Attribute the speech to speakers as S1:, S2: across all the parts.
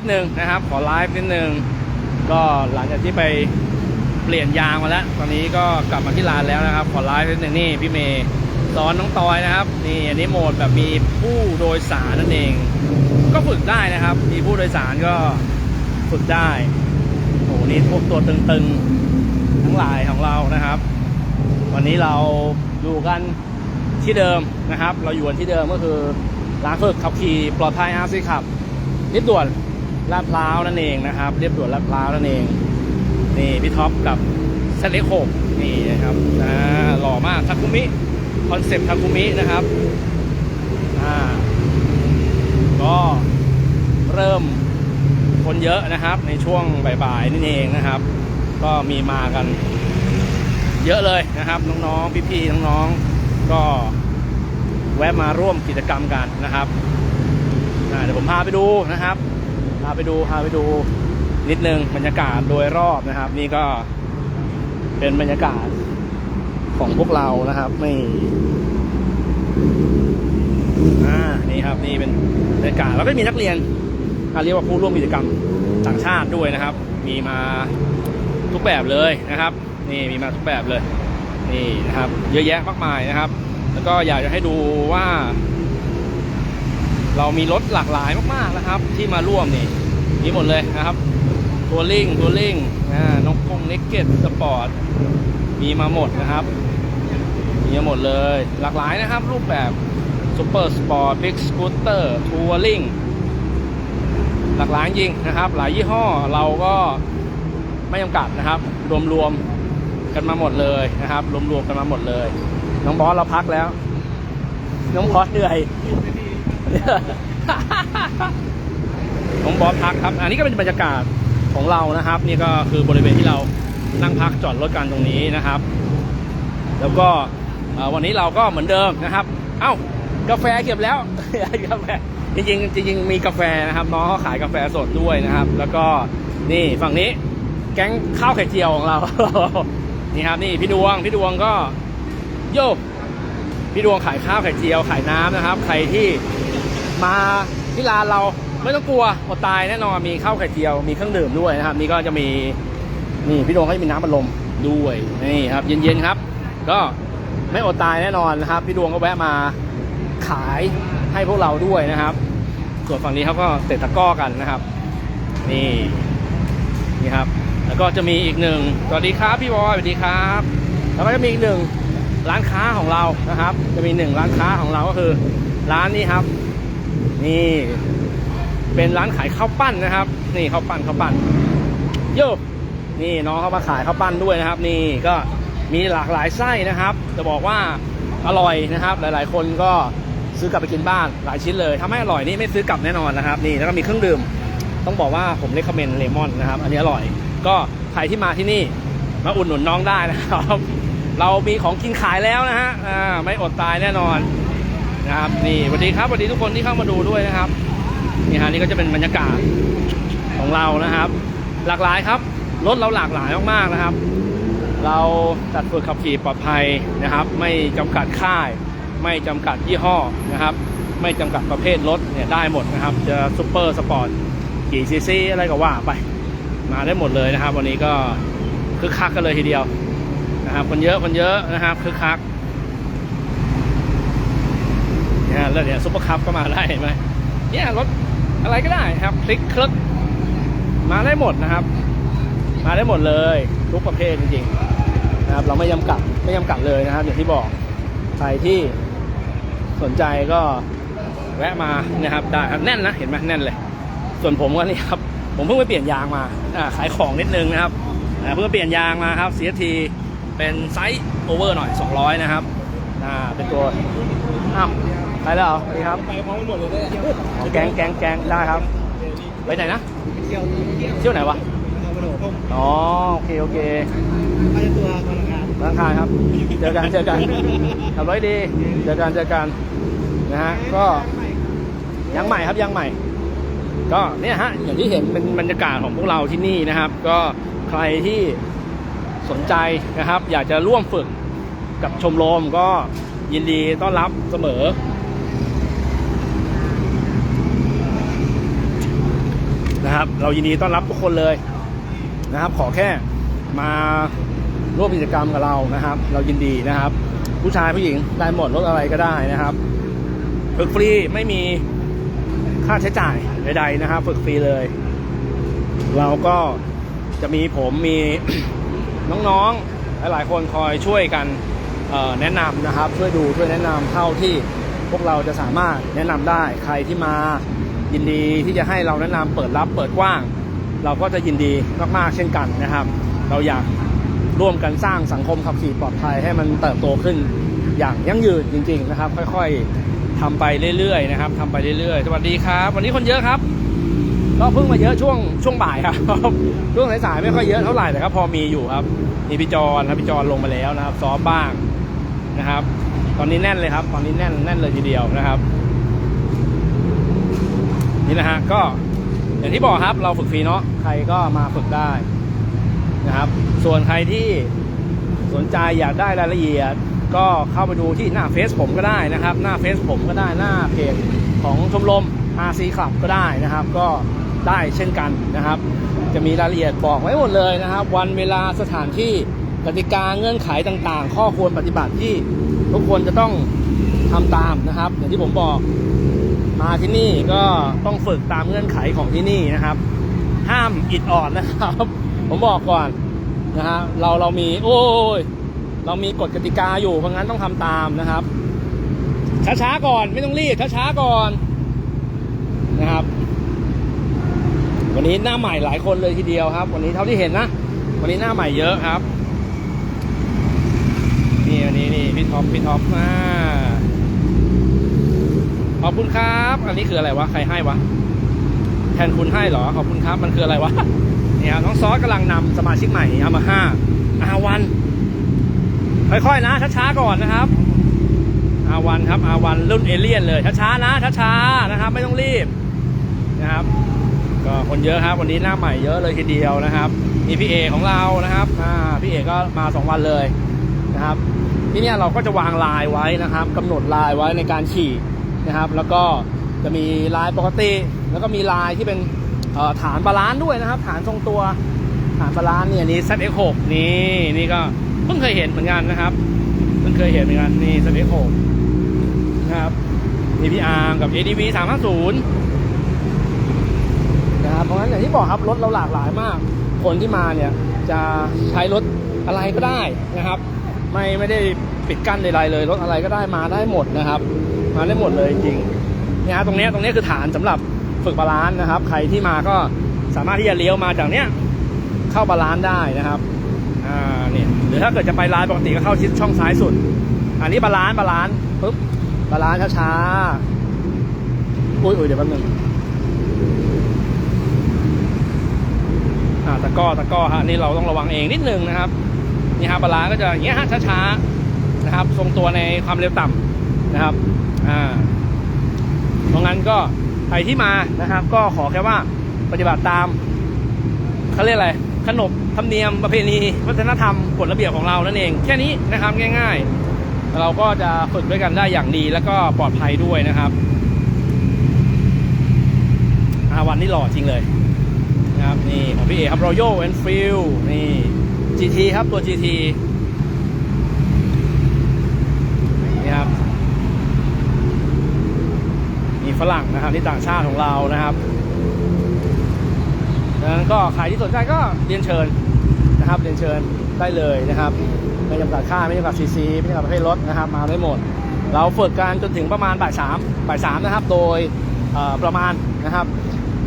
S1: นิดนึงนะครับ ขอไลฟ์นิดนึง ก็หลังจากที่ไปเปลี่ยนยางมาแล้ว ตอนนี้ก็กลับมาที่ร้านแล้วนะครับ ขอไลฟ์นิดนึงนี่พี่เมย์สอนน้องตอยนะครับ นี่อันนี้โหมดแบบมีผู้โดยสารนั่นเอง ก็ฝึกได้นะครับ มีผู้โดยสารก็ฝึกได้โอ้โหนี่พวกตัวตึงๆ ทั้งหลายของเรานะครับ วันนี้เราอยู่กันที่เดิมนะครับ เราอยู่กันที่เดิมก็คือร้านฝึกขับขี่ปลอดภัยอาร์ซีขับเรียบด่วน ลาดพร้าวนั่นเองนะครับ เรียบด่วนลาดพร้าวนั่นเอง นี่พี่ท็อปกับเซเลโคนี่นะครับอ่าหล่อมากทาคุมิคอนเซปต์ทาคุมินะครับอ่าก็เริ่มคนเยอะนะครับ ในช่วงบ่ายๆนี่เองนะครับ ก็มีมากัน เยอะเลยนะครับ น้องๆพี่ๆน้องๆก็แวะมาร่วมกิจกรรมกันนะครับเดี๋ยวผมพาไปดูนะครับ พาไปดูพาไปดูนิดนึงบรรยากาศโดยรอบนะครับ นี่ก็เป็นบรรยากาศของพวกเรานะครับไม่อ่านี่ครับนี่เป็นบรรยากาศแล้วก็มีนักเรียนอ่าเรียกว่าผู้ร่วมกิจกรรมต่างชาติด้วยนะครับ มีมาทุกแบบเลยนะครับ นี่มีมาทุกแบบเลย นี่นะครับ เยอะแยะมากมายนะครับ แล้วก็อยากจะให้ดูว่า เรามีรถหลากหลายมากๆนะครับ ที่มาร่วมนี่มีหมดเลยนะครับตัวลิงตัวลิงอ่านกงเน็กเก็ตสปอร์ตมีมาหมดนะครับ มีมาหมดเลย หลากหลายนะครับ รูปแบบซูเปอร์สปอร์ตบิ๊กสกูตเตอร์ทัวริงหลากหลายจริงนะครับ หลายยี่ห้อเราก็ไม่จำกัดนะครับ รวมๆกันมาหมดเลยนะครับ รวมๆกันมาหมดเลย น้องบอสเราพักแล้ว น้องบอสเหนื่อย น้องบอสพักครับ อันนี้ก็เป็นบรรยากาศของเรานะครับ นี่ก็คือบริเวณที่เรานั่งพักจอดรถกันตรงนี้นะครับ แล้วก็วันนี้เราก็เหมือนเดิมนะครับ เอ้ากาแฟเก็บแล้วกาแฟจริงจริงมีกาแฟนะครับน้องเขาขายกาแฟสดด้วยนะครับ แล้วก็นี่ฝั่งนี้แก๊งข้าวไข่เจียวของเรา นี่ครับนี่พี่ดวงพี่ดวงก็โยพี่ดวงขายข้าวไข่เจียวขายน้ำนะครับ ใครที่ มาที่ร้านเราไม่ต้องกลัวอดตายแน่นอนมีข้าวไข่เจียวมีเครื่องดื่มด้วยนะครับ นี่ก็จะมีนี่พี่ดวงเขาจะมีน้ำบัลลมด้วยนี่ครับ เย็นๆครับ ก็ไม่อดตายแน่นอนนะครับ พี่ดวงก็แวะมาขายให้พวกเราด้วยนะครับ ส่วนฝั่งนี้เขาก็เตะตะก้อกันนะครับ นี่นี่ครับ แล้วก็จะมีอีกหนึ่งสวัสดีครับพี่บอยสวัสดีครับ แล้วก็จะมีอีกหนึ่งร้านค้าของเรานะครับ จะมีหนึ่งร้านค้าของเราก็คือ ร้านนี้ครับ นี่เป็นร้านขายข้าวปั้นนะครับ นี่ข้าวปั้นข้าวปั้นโยนี่น้องเขามาขายข้าวปั้นด้วยนะครับ นี่ก็มีหลากหลายไส้นะครับ จะบอกว่าอร่อยนะครับ หลาย ๆ คนก็ซื้อกลับไปกินบ้านหลายชิ้นเลยถ้าไม่อร่อยนี่ไม่ซื้อกลับแน่นอนนะครับ นี่แล้วก็มีเครื่องดื่ม ต้องบอกว่าผมเลคคอมเมนเลมอนนะครับ อันนี้อร่อย ก็ใครที่มาที่นี่มาอุดหนุนน้องได้นะครับ เรามีของกินขายแล้วนะฮะไม่อดตายแน่นอน นะครับนี่สวัสดีครับสวัสดีทุกคนที่เข้ามาดูด้วยนะครับนี่ฮะนี่ก็จะเป็นบรรยากาศของเรานะครับ หลากหลายครับรถเราหลากหลายมากๆนะครับ เราจัดฝึกขับขี่ปลอดภัยนะครับ ไม่จำกัดค่าย ไม่จำกัดยี่ห้อนะครับ ไม่จำกัดประเภทรถเนี่ยได้หมดนะครับ จะซูเปอร์สปอร์ตกี่ซีซีอะไรก็ว่าไปมาได้หมดเลยนะครับ วันนี้ก็คึกคักกันเลยทีเดียวนะครับคนเยอะคนเยอะนะครับคึกคักเนี่ยแล้วเนี่ยซุปเปอร์คัพก็มาได้เห็นไหมเนี่ยรถอะไรก็ได้ครับ คลิกคลึกมาได้หมดนะครับ มาได้หมดเลย ทุกประเภทจริงๆนะครับ เราไม่จำกัดไม่จำกัดเลยนะครับ อย่างที่บอกใครที่สนใจก็แวะมานะครับได้ครับแน่นนะเห็นไหมแน่นเลย ส่วนผมก็นี่ครับผมเพิ่งไปเปลี่ยนยางมาขายของนิดนึงนะครับเพิ่งไปเปลี่ยนยางมาครับ CFT เป็นไซส์โอเวอร์หน่อย 200 นะครับเป็นตัวอ้าว ไปแล้วเหรอสวัสดีครับ
S2: ไปพร้อมกันหมดเลยเนี่ย
S1: อ๋อแก๊งแก๊งแก๊งได้ครับ ไปไหนนะ
S2: เที่ยวเที่ยว
S1: เที่ยวไหนวะ
S2: เอากระโดดร่ม
S1: อ๋อโอเคโอเค
S2: ไปตัวพลังงาน
S1: ร่างกายครับ เจอกันเจอกันขับรถให้ดี เจอกันเจอกันนะฮะ ก็ยังใหม่ครับยังใหม่ ก็เนี่ยฮะอย่างที่เห็นเป็นบรรยากาศของพวกเราที่นี่นะครับ ก็ใครที่สนใจนะครับ อยากจะร่วมฝึกกับชมรมก็ยินดีต้อนรับเสมอ นะครับ เรายินดีต้อนรับทุกคนเลยนะครับ ขอแค่มาร่วมกิจกรรมกับเรานะครับ เรายินดีนะครับ ผู้ชายผู้หญิงได้หมดรถอะไรก็ได้นะครับฝึกฟรีไม่มีค่าใช้จ่ายใดๆนะครับ ฝึกฟรีเลย เราก็จะมีผมมีน้องๆหลายๆคนคอยช่วยกันแนะนำนะครับ ช่วยดูช่วยแนะนำเท่าที่พวกเราจะสามารถแนะนำได้ใครที่มา ยินดีที่จะให้เราแนะนำเปิดรับเปิดกว้าง เราก็จะยินดีมากๆเช่นกันนะครับ เราอยากร่วมกันสร้างสังคมขับขี่ปลอดภัยให้มันเติบโตขึ้นอย่างยั่งยืนจริง ๆ นะครับ ค่อยๆทำไปเรื่อยๆนะครับทำไปเรื่อยๆ สวัสดีครับ วันนี้คนเยอะครับก็เพิ่งมาเยอะช่วงช่วงบ่ายครับช่วงสายๆไม่ค่อยเยอะเท่าไหร่แต่ก็พอมีอยู่ครับมีพี่จอนครับพี่จอนลงมาแล้วนะครับซ้อมบ้างนะครับ ตอนนี้แน่นเลยครับ ตอนนี้แน่นแน่นเลยทีเดียวนะครับ นี่นะฮะก็อย่างที่บอกครับเราฝึกฟรีเนาะใครก็มาฝึกได้นะครับ ส่วนใครที่สนใจอยากได้รายละเอียด ก็เข้าไปดูที่หน้าเฟซผมก็ได้นะครับ หน้าเฟซผมก็ได้หน้าเพจของชมรม RC Club ก็ได้นะครับ ก็ได้เช่นกันนะครับ จะมีรายละเอียดบอกไว้หมดเลยนะครับ วันเวลาสถานที่กติกาเงื่อนไขต่างๆ ข้อควรปฏิบัติที่ทุกคนจะต้องทำตามนะครับ อย่างที่ผมบอก มาที่นี่ก็ต้องฝึกตามเงื่อนไขของที่นี่นะครับ ห้ามอิดออดนะครับ ผมบอกก่อนนะฮะเราเรามี โอ้ยเรามีกฎกติกาอยู่เพราะงั้นต้องทำตามนะครับ ช้าๆก่อนไม่ต้องรีบช้าๆก่อนนะครับ วันนี้หน้าใหม่หลายคนเลยทีเดียวครับ วันนี้เท่าที่เห็นนะวันนี้หน้าใหม่เยอะครับ นี่อันนี้นี่พี่ท็อปพี่ท็อปอ่า ขอบคุณครับ อันนี้คืออะไรวะ ใครให้วะ แทนคุณให้เหรอ ขอบคุณครับ มันคืออะไรวะ เนี่ยน้องซอสกำลังนำสมาชิกใหม่เอามาห้าอาวัน ค่อยๆนะ ช้าๆก่อนนะครับ อาวันครับ อาวันรุ่นเอเลี่ยนเลย ช้าๆนะ ช้าๆนะครับ ไม่ต้องรีบนะครับ ก็คนเยอะครับ วันนี้หน้าใหม่เยอะเลยทีเดียวนะครับ มีพี่เอของเรานะครับ อ่า พี่เอก็มาสองวันเลยนะครับ ที่นี่เราก็จะวางลายไว้นะครับกำหนดลายไว้ในการขี่ นะครับ แล้วก็จะมีลายปกติ แล้วก็มีลายที่เป็นฐานบาลานซ์ด้วยนะครับ ฐานทรงตัวฐานบาลานซ์เนี่ยนี่ ZX6 นี่นี่ก็เพิ่งเคยเห็นเหมือนกันนะครับเพิ่งเคยเห็นเหมือนกันนี่ ZX6 นะครับมีพี่อาร์มกับ ADV 350นะครับเพราะฉะนั้นอย่างที่บอกครับรถเราหลากหลายมาก คนที่มาเนี่ยจะใช้รถอะไรก็ได้นะครับ ไม่ไม่ได้ปิดกั้นใดๆเลยรถอะไรก็ได้มาได้หมดนะครับ มาได้หมดเลยจริงๆเนี่ยฮะตรงนี้ตรงนี้คือฐานสำหรับฝึกบาลานซ์นะครับ ใครที่มาก็สามารถที่จะเลี้ยวมาจากเนี้ยเข้าบาลานซ์ได้นะครับอ่าเนี่ยหรือถ้าเกิดจะไปลานปกติก็เข้าชิดช่องซ้ายสุด อันนี้บาลานซ์บาลานซ์ปุ๊บบาลานซ์ช้าๆอุ้ยอุ้ยเดี๋ยวแป๊บนึงอ่าตะก้อตะก้อฮะนี่เราต้องระวังเองนิดนึงนะครับนี่ฮะบาลานซ์ก็จะอย่างเงี้ยฮะช้าๆนะครับ ทรงตัวในความเร็วต่ำนะครับ อ่าเพราะงั้นก็ใครที่มานะครับ ก็ขอแค่ว่าปฏิบัติตามเขาเรียกอะไรขนบธรรมเนียมประเพณีวัฒนธรรมกฎระเบียบของเรานั่นเอง แค่นี้นะครับง่าย ๆ เราก็จะฝึกด้วยกันได้อย่างดีแล้วก็ปลอดภัยด้วยนะครับอาวันนี้หล่อจริงเลยนะครับนี่ของพี่เอครับ Royal Enfield นี่ GT ครับตัว GT นี่ครับมี ฝรั่งนะครับนี่ต่างชาติของเรานะครับดังนั้นก็ใครที่สนใจก็เรียนเชิญนะครับ เรียนเชิญได้เลยนะครับไม่จำกัดค่าไม่จำกัดซีซีไม่จำกัดประเภทรถนะครับ มาได้หมด เราฝึกกันจนถึงประมาณบ่ายสามบ่ายสามนะครับ โดยประมาณนะครับ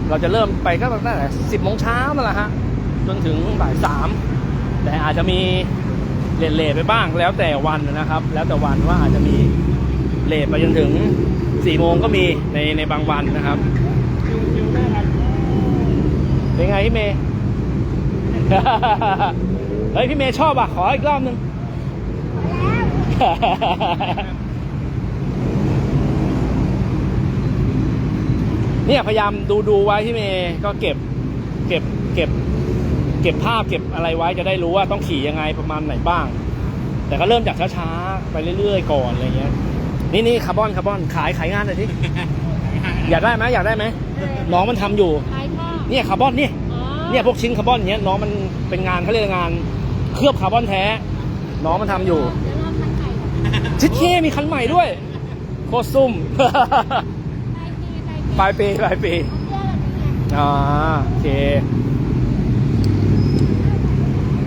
S1: เราจะเริ่มไปก็ตั้งแต่สิบโมงเช้านั่นแหละฮะจนถึงบ่ายสามแต่อาจจะมีเลทเลทไปบ้างแล้วแต่วันนะครับ แล้วแต่วันว่าอาจจะมี เลทไปจนถึงสี่โมงก็มีในในบางวันนะครับเป็นไงพี่เมย์ เฮ้ยพี่เมย์ชอบอะ ขออีกรอบหนึ่งเนี่ยพยายามดูดูไว้ที่เมย์ก็เก็บ เก็บเก็บ เก็บภาพเก็บอะไรไว้จะได้รู้ว่าต้องขี่ยังไงประมาณไหนบ้าง แต่ก็เริ่มจากช้าๆ ไปเรื่อยๆ ก่อนอะไรเงี้ย นี่นี่คาร์บอนคาร์บอนขายขายงานหน่อยที่อยากได้ไหมอยากได้ไหมน้องมันทำอยู่
S3: ขายค่ะ
S1: เนี่ยคาร์บอนนี่
S3: อ๋อ
S1: เนี่ยพวกชิ้นคาร์บอนเนี้ยน้องมันเป็นงานเขาเรียกงาน เคลือบคาร์บอนแท้ น้องมันทำอยู่
S3: เดี๋ยวรอคันไก่ก่อน
S1: ชิดเคมีคันใหม่ด้วยโคตรซุ่ม
S3: ไก่ตีไก่ตี
S1: ปลายปีปลายปี
S3: เสื้อแบบนี้ไง
S1: อ่าโอเค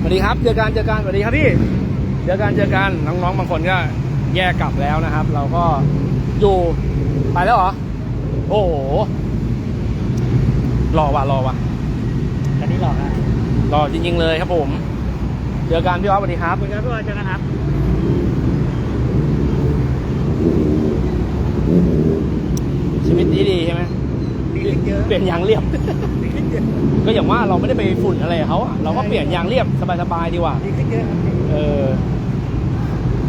S1: สวัสดีครับเจอกันเจอกันสวัสดีครับพี่เจอกันเจอกันน้องๆบางคนก็ แยกกลับแล้วนะครับ เราก็อยู่ไปแล้วเหรอ โอ้โหรอว่ะรอว่ะ
S2: อันนี้หลอกนะ
S1: รอจริง ๆ เลยครับผมเจอกันพี่อ๊อฟสวัสดีครับ
S2: คุณครับพี่บอยเจอกันครับ
S1: ชีวิตดีดีๆใช่ไหม
S2: ดีขึ้นเยอะ
S1: เปลี่ยนยางเรียบ
S2: ดีขึ้นเยอะ
S1: ก็อย่างว่าเราไม่ได้ไปฝุ่นอะไรกับเขาอะเราก็เปลี่ยนยางเรียบสบายๆดีกว่า
S2: ดีขึ้นเยอะครับ
S1: เออ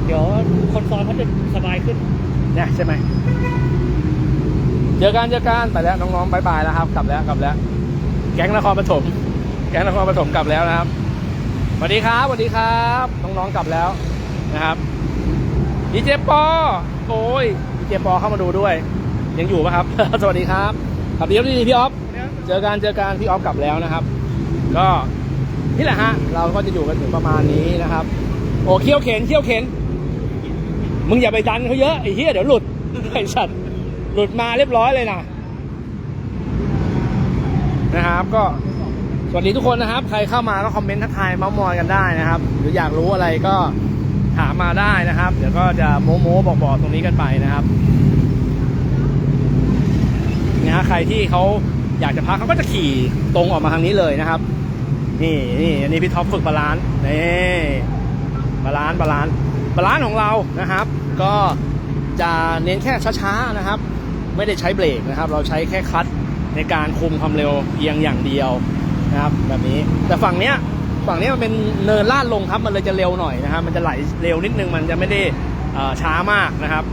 S2: เดี๋ยวคนซ้อนเขาจะสบายขึ้น
S1: เนี่ยใช่ไหมเจอกันเจอกันไปแล้วน้องๆบายบายแล้วครับกลับแล้วกลับแล้ว แก๊งนครปฐมแก๊งนครปฐมกลับแล้วนะครับสวัสดีครับสวัสดีครับน้องๆกลับแล้วนะครับดีเจปอโอ้ยดีเจปอเข้ามาดูด้วย ยังอยู่ปะครับ สวัสดีครับขับดีดีพี่ออฟเจอกันเจอกันพี่ออฟกลับแล้วนะครับ ก็นี่แหละฮะเราก็จะอยู่กันถึงประมาณนี้นะครับ โอ้เขี้ยวเข็นเขี้ยวเข็น มึงอย่าไปดันเขาเยอะไอ้เหี้ยเดี๋ยวหลุดไอ้สัตว์หลุดมาเรียบร้อยเลยนะนะครับ ก็สวัสดีทุกคนนะครับ ใครเข้ามาก็คอมเมนต์ทักทายเมาส์มอยกันได้นะครับ หรืออยากรู้อะไรก็ถามมาได้นะครับ เดี๋ยวก็จะโม้โม้บอกบอกๆตรงนี้กันไปนะครับนะใครที่เขาอยากจะพักเขาก็จะขี่ตรงออกมาทางนี้เลยนะครับ นี่นี่อันนี้พี่ท็อปฝึกบาลานซ์นี่บาลานซ์บาลานซ์ บาลานซ์ของเรานะครับ ก็จะเน้นแค่ช้าๆนะครับ ไม่ได้ใช้เบรกนะครับ เราใช้แค่คัตในการคุมความเร็วเพียงอย่างเดียวนะครับ แบบนี้แต่ฝั่งเนี้ยฝั่งเนี้ยมันเป็นเนินลาดลงครับ มันเลยจะเร็วหน่อยนะครับ มันจะไหลเร็วนิดนึง มันจะไม่ได้อ่อช้ามากนะครับ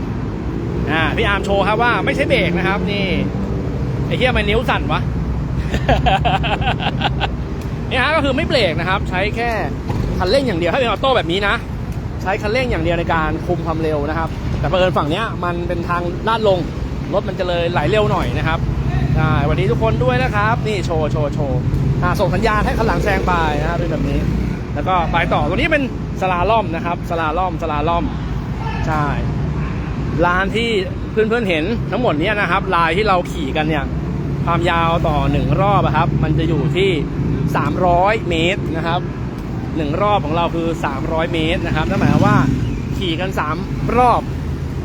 S1: อ่าพี่อาร์มโชว์ครับว่าไม่ใช่เบรกนะครับ นี่ไอ้เหี้ยมันนิ้วสั่นวะนี่ฮะก็คือไม่เบรกนะครับ ใช้แค่คันเร่งอย่างเดียวถ้าเป็นออโต้แบบนี้นะ ใช้คันเร่งอย่างเดียวในการคุมความเร็วนะครับ แต่เผอิญฝั่งนี้มันเป็นทางลาดลงรถมันจะเลยไหลเร็วหน่อยนะครับวัสดีทุกคนด้วยนะครับ นี่โชว์โชว์โชว์ส่งสัญญาณให้คันหลังแซงไปนะครับเป็นแบบนี้ แล้วก็ไปต่อตัวนี้เป็นสลาล่อมนะครับสลาล่อมสลาล่อมใช่ลานที่เพื่อนๆเห็นทั้งหมดนี้นะครับ ลายที่เราขี่กันเนี่ยความยาวต่อหนึ่งรอบครับ มันจะอยู่ที่ 300 เมตรนะครับ หนึ่งรอบของเราคือ 300 เมตรนะครับนั่นหมายความว่าขี่กัน 3 รอบ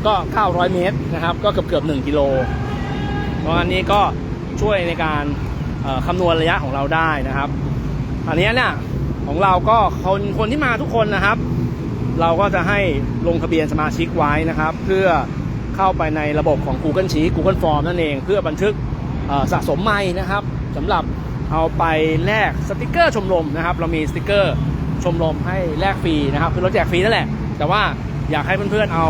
S1: ก็ 900 เมตรนะครับ ก็เกือบเกือบ1กิโลเพราะอันนี้ก็ช่วยในการคำนวณระยะของเราได้นะครับ อันนี้เนี่ยของเราก็คนคนที่มาทุกคนนะครับ เราก็จะให้ลงทะเบียนสมาชิกไว้นะครับ เพื่อเข้าไปในระบบของ Google Sheet Google Form นั่นเอง เพื่อบันทึกสะสมไม้นะครับสำหรับเอาไปแลกสติกเกอร์ชมรมนะครับ เรามีสติกเกอร์ ชมรมให้แลกฟรีนะครับคือราแจกฟรีนั่นแหละ แต่ว่าอยากให้เพื่อนๆเอา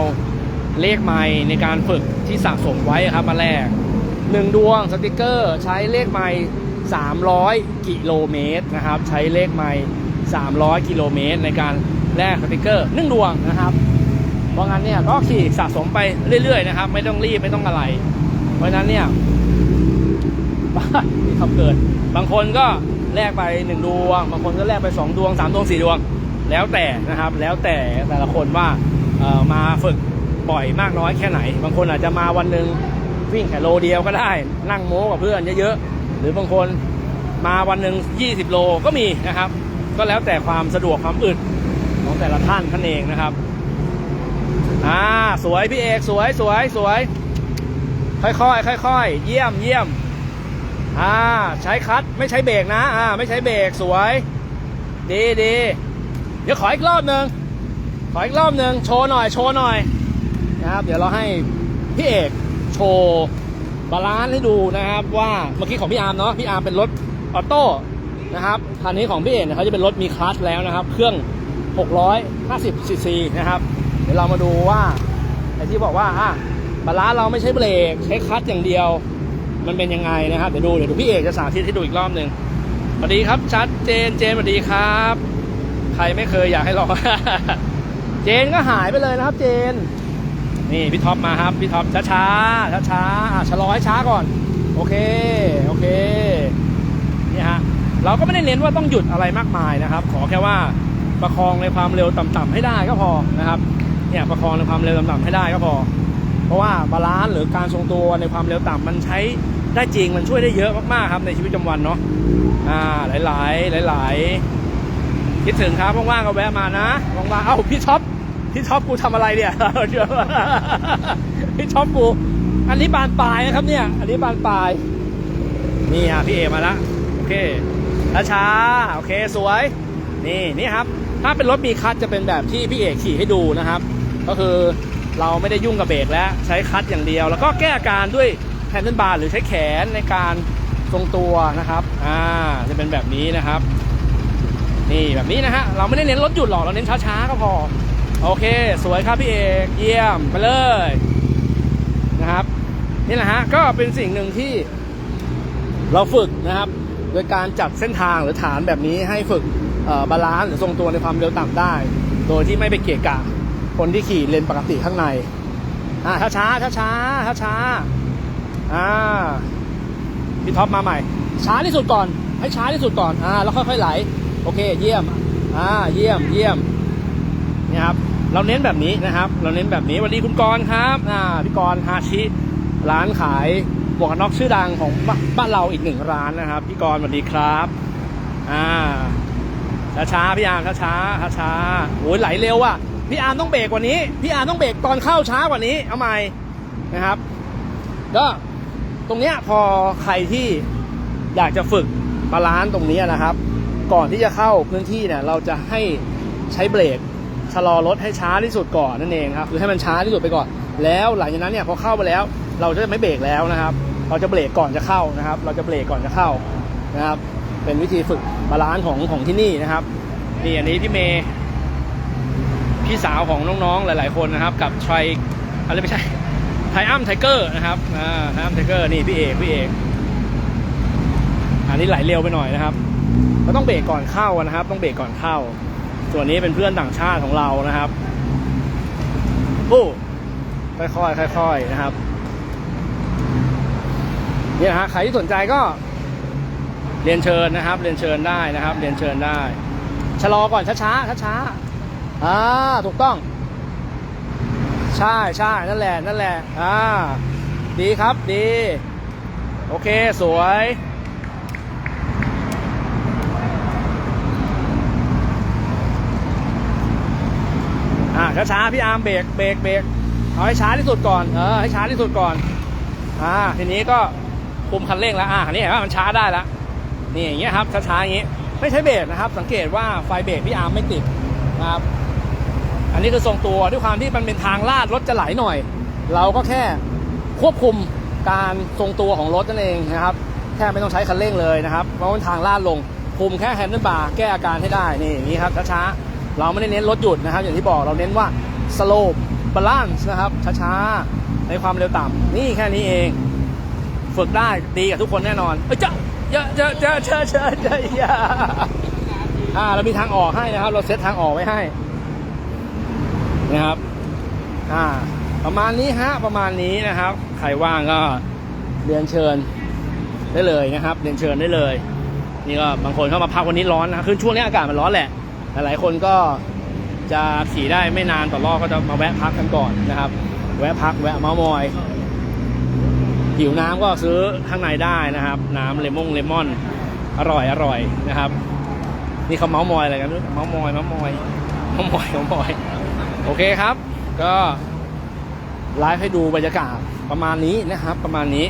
S1: เลขไม้ในการฝึกที่สะสมไว้ครับมาแลกหนึ่งดวงสติกเกอร์ ใช้เลขไม้300 กิโลเมตรนะครับ ใช้เลขไม้300 กิโลเมตรในการแลกสติกเกอร์หนึ่งดวงนะครับเพราะงั้นเนี่ยก็ขี่สะสมไปเรื่อยๆนะครับ ไม่ต้องรีบไม่ต้องอะไร เพราะนั้นเนี่ยบ้าที่เขาเกิด บางคนก็ แลกไปหนึ่งดวง บางคนก็แลกไปสองดวงสามดวงสี่ดวง แล้วแต่นะครับ แล้วแต่แต่ละคนว่ามาฝึกบ่อยมากน้อยแค่ไหน บางคนอาจจะมาวันหนึ่งวิ่งแค่โลเดียวก็ได้ นั่งโม้กับเพื่อนเยอะๆ หรือบางคนมาวันหนึ่ง20 โลก็มีนะครับ ก็แล้วแต่ความสะดวกความอึดของแต่ละท่านท่านเองนะครับ อ่า สวยพี่เอกสวยสวยสวย ค่อยๆค่อยๆเยี่ยมเยี่ยม อ่าใช้คลัตช์ไม่ใช้เบรกนะ อ่า ไม่ใช้เบรกสวย ดีดีเดี๋ยวขออีกรอบหนึ่งขออีกรอบหนึ่งโชว์หน่อยโชว์หน่อยนะครับเดี๋ยวเราให้พี่เอกโชว์บาลานซ์ให้ดูนะครับว่าเมื่อกี้ของพี่อาร์มเนาะพี่อาร์มเป็นรถออโต้นะครับคันนี้ของพี่เอกเนี่ยเขาจะเป็นรถมีคลัตช์แล้วนะครับ เครื่อง 650ซีซีนะครับ เดี๋ยวเรามาดูว่าไอ้ที่บอกว่าอะบาลานซ์เราไม่ใช้เบรกใช้คลัตช์อย่างเดียว มันเป็นยังไงนะครับเดี๋ยวดูเดี๋ยวดูพี่เอกจะสาธิตให้ดูอีกรอบหนึ่งสวัสดีครับชัดเจนเจนสวัสดีครับ ใครไม่เคยอยากให้ลองเจนก็หายไปเลยนะครับ เจน นี่พี่ท็อปมาครับพี่ท็อปช้าช้าช้าช้าอะชะลอให้ช้าก่อน โอเคโอเคนี่ฮะเราก็ไม่ได้เน้นว่าต้องหยุดอะไรมากมายนะครับ ขอแค่ว่าประคองในความเร็วต่ำๆให้ได้ก็พอนะครับเนี่ยประคองในความเร็วต่ำๆให้ได้ก็พอ เพราะว่าบาลานซ์หรือการทรงตัวในความเร็วต่ำมันใช้ได้จริงมันช่วยได้เยอะมากๆครับในชีวิตประจำวันเนาะอ่าหลายๆหลายๆคิดถึงครับว่างๆก็แวะมานะว่างๆเอ้าพี่ท็อปพี่ท็อปกูทำอะไรเนี่ยพี่ท็อปกูอันนี้บานปลายนะครับเนี่ย อันนี้บานปลายนี่ฮะพี่เอมาละโอเคช้าๆโอเคสวย นี่นี่ครับ ถ้าเป็นรถมีคลัตช์จะเป็นแบบที่พี่เอกขี่ให้ดูนะครับ ก็คือ เราไม่ได้ยุ่งกับเบรกแล้วใช้คัตอย่างเดียว แล้วก็แก้อาการด้วยแฮนเดิลบาร์หรือใช้แขนในการทรงตัวนะครับอ่าจะเป็นแบบนี้นะครับ นี่แบบนี้นะฮะเราไม่ได้เน้นรถหยุดหรอกเราเน้นช้าๆก็พอ โอเค สวยครับพี่เอกเยี่ยมไปเลยนะครับนี่แหละฮะก็เป็นสิ่งหนึ่งที่เราฝึกนะครับ โดยการจัดเส้นทางหรือฐานแบบนี้ให้ฝึกบาลานซ์หรือทรงตัวในความเร็วต่ำได้ โดยที่ไม่ไปเกะกะ คนที่ขี่เลนปกติข้างใน อ่าช้าช้าช้าช้าช้าๆอ่าพี่ท็อปมาใหม่ ช้าที่สุดก่อน ให้ช้าที่สุดก่อน อ่า แล้วค่อยๆไหล โอเค เยี่ยม อ่า เยี่ยม เยี่ยมนี่ครับ เราเน้นแบบนี้นะครับ เราเน้นแบบนี้สวัสดีคุณกรณ์ครับ อ่า พี่กรณ์ฮาชิ ร้านขายหมวกกันน็อกชื่อดังของบ้าบ้านเราอีกหนึ่งร้านนะครับ พี่กรณ์สวัสดีครับ อ่า ช้าช้าพี่อาร์มช้าช้าช้าช้าโอ้ยไหลเร็วอะ พี่อาร์มต้องเบรกกว่านี้ พี่อาร์มต้องเบรกตอนเข้าช้ากว่านี้ เอาใหม่นะครับ ก็ตรงเนี้ยพอใครที่อยากจะฝึกบาลานซ์ตรงนี้นะครับ ก่อนที่จะเข้าพื้นที่เนี่ยเราจะให้ใช้เบรกชะลอรถให้ช้าที่สุดก่อนนั่นเองครับ คือให้มันช้าที่สุดไปก่อน แล้วหลังจากนั้นเนี่ยพอเข้าไปแล้ว เราจะไม่เบรกแล้วนะครับ เราจะเบรกก่อนจะเข้านะครับ เราจะเบรกก่อนจะเข้านะครับ เป็นวิธีฝึกบาลานซ์ของของที่นี่นะครับ นี่อันนี้พี่เมย์ พี่สาวของน้องๆหลาย ๆ คนนะครับ กับไทรอะไรไม่ใช่ไทอัมไทเกอร์นะครับอ่าไทอัมไทเกอร์นี่พี่เอกพี่เอกอันนี้ไหลเร็วไปหน่อยนะครับก็ต้องเบรกก่อนเข้านะครับ ต้องเบรกก่อนเข้า ส่วนนี้เป็นเพื่อนต่างชาติของเรานะครับโอ้ค่อยๆค่อยๆนะครับนี่นะฮะใครที่สนใจก็เรียนเชิญนะครับ เรียนเชิญได้นะครับ เรียนเชิญได้ชะลอก่อนช้าๆช้าๆ อ่าถูกต้อง ใช่ใช่นั่นแหละนั่นแหละอ่าดีครับดี โอเคสวยอ่าช้าๆพี่อาร์มเบรกเบรกเบรกเอาให้ช้าที่สุดก่อนเออให้ช้าที่สุดก่อนอ่าทีนี้ก็คุมคันเร่งแล้วอ่าอันนี้เห็นว่ามันช้าได้แล้วนี่อย่างเงี้ยครับช้าๆอย่างงี้ ไม่ใช้เบรกนะครับ สังเกตว่าไฟเบรกพี่อาร์มไม่ติดนะครับ อันนี้คือทรงตัวด้วยความที่มันเป็นทางลาดรถจะไหลหน่อย เราก็แค่ควบคุมการทรงตัวของรถนั่นเองนะครับแค่ไม่ต้องใช้คันเร่งเลยนะครับเพราะมันทางลาดลงคุมแค่แฮนด์เบาร์แก้อาการให้ได้นี่อย่างนี้ครับช้าๆเราไม่ได้เน้นรถหยุดนะครับ อย่างที่บอกเราเน้นว่าสโลปบาลานซ์นะครับช้าๆในความเร็วต่ำนี่แค่นี้เองฝึกได้ดีกับทุกคนแน่นอนเอ้ยเจ้าเยอะเยอะเยอะเยอะเยอะอ่าเรามีทางออกให้นะครับ เราเซตทางออกไว้ให้ นะครับ อ่า ประมาณนี้ฮะ ประมาณนี้นะครับ ใครว่างก็เรียนเชิญได้เลยนะครับ เรียนเชิญได้เลย นี่ก็บางคนเข้ามาพักวันนี้ร้อนนะคือช่วงนี้อากาศมันร้อนแหละ หลายๆคนก็จะขี่ได้ไม่นานต่อรอบก็จะมาแวะพักกันก่อนนะครับ แวะพักแวะเมามอย หิวน้ำก็ซื้อข้างในได้นะครับ น้ำเลมอนเลมอน อร่อยอร่อยนะครับ นี่เขาเมาส์มอยอะไรกันเมาส์มอยเมาส์มอยเมาส์มอยเมาส์มอย โอเคครับ ก็ไลฟ์ให้ดูบรรยากาศประมาณนี้นะครับ ประมาณนี้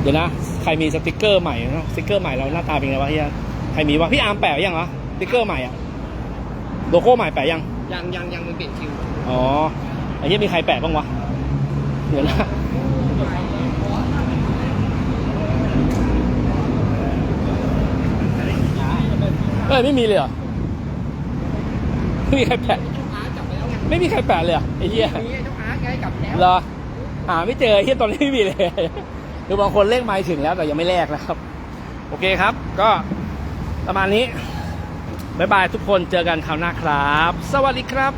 S1: เดี๋ยวนะ ใครมีสติกเกอร์ใหม่เนอะสติกเกอร์ใหม่เราหน้าตาเป็นไงวะเฮียใครมีวะพี่อาร์มแปะไว้ยังเหรอสติกเกอร์ใหม่อะโลโก้ใหม่แปะยัง
S2: ยังยังยังมันเปลี่ยนคิว
S1: อ๋อไอ้เฮียมีใครแปะบ้างวะเดี๋ยวนะเอ้ยไม่มีเลยเหรอ ไม่มีใครแปะ
S2: อาร์ตจับไปแล้วไง
S1: ไม่มีใครแปะเลยเหรอไอ้เหี้ย
S2: มีไอ้เจ้าอาร์ตไงกลับแล้ว
S1: เหรอหาไม่เจอไอ้เหี้ยตอนนี้ไม่มีเลยคือบางคนเลขไม้ถึงแล้วแต่ยังไม่แลกนะครับ โอเคครับ ก็ประมาณนี้บ๊ายบายทุกคนเจอกันคราวหน้าครับ สวัสดีครับ